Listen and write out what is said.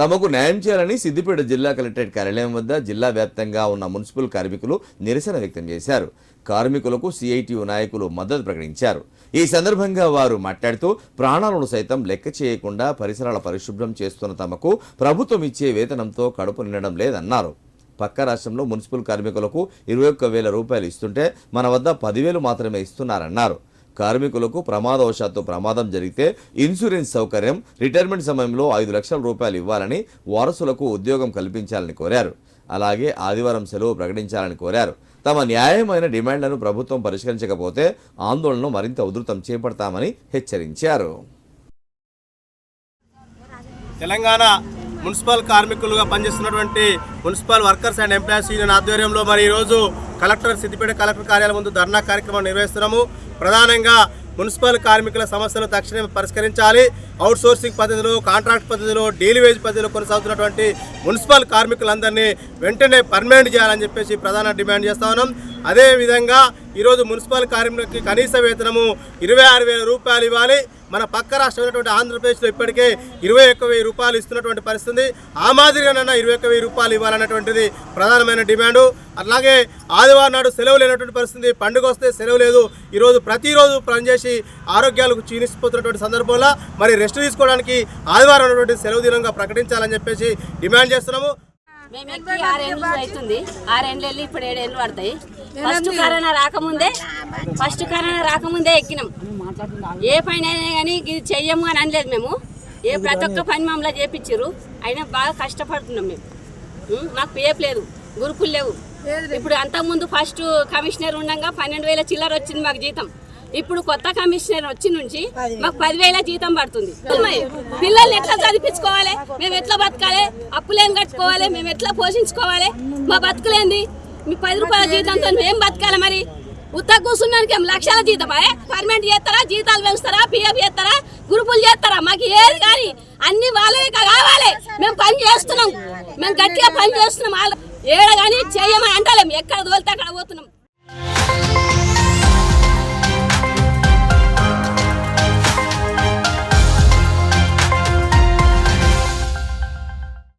తమకు న్యాయం చేయాలని సిద్దిపేట జిల్లా కలెక్టరేట్ కార్యాలయం వద్ద జిల్లా వ్యాప్తంగా ఉన్న మున్సిపల్ కార్మికులు నిరసన వ్యక్తం చేశారు. కార్మికులకు సిఐటియు నాయకులు మద్దతు ప్రకటించారు. ఈ సందర్భంగా వారు మాట్లాడుతూ ప్రాణాలను సైతం లెక్క చేయకుండా పరిసరాల పరిశుభ్రం చేస్తున్న తమకు ప్రభుత్వం ఇచ్చే వేతనంతో కడుపు నిండడం లేదన్నారు. పక్క రాష్ట్రంలో మున్సిపల్ కార్మికులకు ఇరవై ఒక్క వేల రూపాయలు ఇస్తుంటే మన వద్ద పదివేలు మాత్రమే ఇస్తున్నారన్నారు. కార్మికులకు ప్రమాదవశాత్తు ప్రమాదం జరిగితే ఇన్సూరెన్స్ సౌకర్యం రిటైర్మెంట్ సమయంలో ఐదు లక్షల రూపాయలు ఇవ్వాలని వారసులకు ఉద్యోగం కల్పించాలని కోరారు. అలాగే ఆదివారం సెలవు ప్రకటించాలని కోరారు. తమ న్యాయమైన డిమాండ్లను ప్రభుత్వం పరిష్కరించకపోతే ఆందోళనను మరింత ఉధృతం చేపడతామని హెచ్చరించారు. తెలంగాణ మున్సిపల్ కార్మికులుగా పనిచేస్తున్నటువంటి municipal workers and employees union ఆధ్వర్యంలో మరి ఈరోజు కలెక్టర్ సిద్దిపేట కలెక్టర్ కార్యాలయం ముందు ధర్నా కార్యక్రమం నిర్వహిస్తున్నాము. ప్రధానంగా మున్సిపల్ కార్మికుల సమస్యలు తక్షణమే పరిష్కరించాలి. అవుట్సోర్సింగ్ పద్ధతిలో కాంట్రాక్ట్ పద్ధతిలో డైలీ వేజ్ పద్ధతిలో కొనసాగుతున్నటువంటి మున్సిపల్ కార్మికులందరినీ వెంటనే పర్మనెంట్ చేయాలని చెప్పేసి ప్రధాన డిమాండ్ చేస్తా ఉన్నాం. అదేవిధంగా ఈరోజు మున్సిపల్ కార్మికులకి కనీస వేతనము ఇరవై ఆరు వేల రూపాయలు ఇవ్వాలి. మన పక్క రాష్ట్రమైనటువంటి ఆంధ్రప్రదేశ్లో ఇప్పటికే ఇరవై ఒక్క వెయ్యి రూపాయలు ఇస్తున్నటువంటి పరిస్థితి. ఆ మాదిరిగానన్నా ఇరవై ఒక్క వెయ్యి రూపాయలు ఇవ్వాలన్నటువంటిది ప్రధానమైన డిమాండు. అలాగే ఆదివారం నాడు సెలవు లేనటువంటి పరిస్థితి. పండుగ వస్తే సెలవు లేదు. ఈరోజు ప్రతిరోజు పనిచేసి ఆరోగ్యాలకు క్షీణిసిపోతున్నటువంటి సందర్భంలో మరి రెస్ట్ తీసుకోవడానికి ఆదివారం ఉన్నటువంటి సెలవు దినంగా ప్రకటించాలని చెప్పేసి డిమాండ్ చేస్తున్నాము. మేము ఎక్కి ఆరేళ్ళు అవుతుంది. ఆరేళ్ళు వెళ్ళి ఇప్పుడు ఏడేళ్ళు పడతాయి. ఫస్ట్ కరోనా రాకముందే ఫస్ట్ కరోనా రాకముందే ఎక్కినాం. ఏ పని అయినా కానీ ఇది చెయ్యము అని అనలేదు మేము. ఏ ప్రతి ఒక్క పని మమ్మల్ని చేపించారు అయినా బాగా కష్టపడుతున్నాం మేము. మాకు పేపు లేదు. గురుకులు లేవు. ఇప్పుడు అంతకుముందు ఫస్ట్ కమిషనర్ ఉండగా పన్నెండు వేల చిల్లర వచ్చింది మాకు జీతం. ఇప్పుడు కొత్త కమిషనర్ వచ్చి నుంచి మాకు పదివేల జీతం పడుతుంది. పిల్లల్ని ఎట్లా చదివించుకోవాలి? మేము ఎట్లా బతకాలి? అప్పులేం కట్టుకోవాలి? మేము ఎట్లా పోషించుకోవాలి? మా బతుకులేంది మీ పది రూపాయల జీతంతో మేము బతకాలి మరి? ఉత్త కూర్చున్నానికి ఏం? లక్షల జీతమా? పర్మనెంట్ చేస్తారా? జీతాలు పెంచుతారా? పిఎఫ్ చేస్తారా? గ్రూపులు చేస్తారా? మాకు ఏది కానీ అన్ని వాళ్ళే కావాలి. మేము పని చేస్తున్నాం. మేము గట్టిగా పని చేస్తున్నాం. వాళ్ళు ఏడ కానీ చేయమని అంటలేము ఎక్కడ తోలితే అక్కడ పోతున్నాం.